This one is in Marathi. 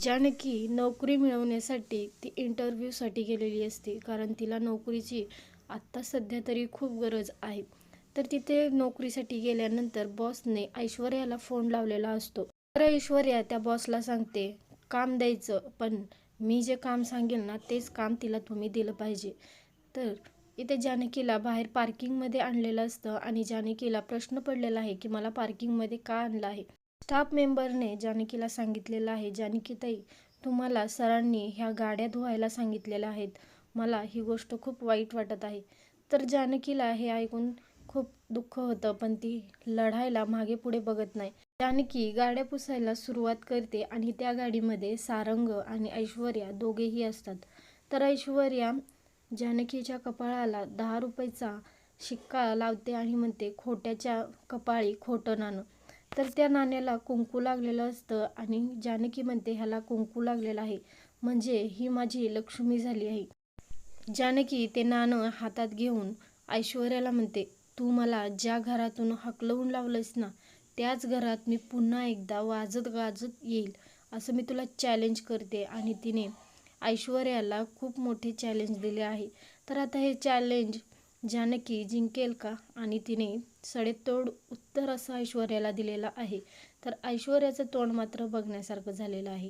जानकी नोकरी मिळवण्यासाठी ती इंटरव्ह्यूसाठी गेलेली असते. कारण तिला नोकरीची आत्ता सध्या तरी खूप गरज आहे. तर तिथे नोकरीसाठी गेल्यानंतर बॉसने ऐश्वर्याला फोन लावलेला असतो. तर ऐश्वर्या त्या बॉसला सांगते काम द्यायचं पण मी जे काम सांगेल ना तेच काम तिला तुम्ही दिलं पाहिजे. तर इथे जानकीला बाहेर पार्किंगमध्ये आणलेलं असतं आणि जानकीला प्रश्न पडलेला आहे की मला पार्किंगमध्ये का आणलं आहे? स्टाफ मेंबरने जानकीला सांगितलेलं आहे. जानकी ताई तुम्हाला सरांनी ह्या गाड्या धुवायला सांगितलेल्या आहेत. मला ही गोष्ट खूप वाईट वाटत आहे. तर जानकीला हे ऐकून खूप दुःख होतं पण ती लढायला मागे पुढे बघत नाही. जानकी गाड्या पुसायला सुरुवात करते आणि त्या गाडीमध्ये सारंग आणि ऐश्वर्या दोघेही असतात. तर ऐश्वर्या जानकीच्या कपाळाला दहा रुपयाचा शिक्का लावते आणि म्हणते खोट्याच्या कपाळी खोटं नाणं. तर त्या नाण्याला कुंकू लागलेलं असतं आणि जानकी म्हणते ह्याला कुंकू लागलेलं आहे. म्हणजे ही माझी लक्ष्मी झाली आहे. जानकी ते नाणं हातात घेऊन ऐश्वर्याला म्हणते तू मला ज्या घरातून हकलवून लावलंस ना त्याच घरात मी पुन्हा एकदा वाजत गाजत येईल असं मी तुला चॅलेंज करते. आणि तिने ऐश्वर्याला खूप मोठे चॅलेंज दिले आहे. तर आता हे चॅलेंज जानकी जिंकेल का? आणि तिने सडेतोड उत्तर असं ऐश्वर्याला दिलेलं आहे. तर ऐश्वर्याचं तोंड मात्र बघण्यासारखं झालेलं आहे.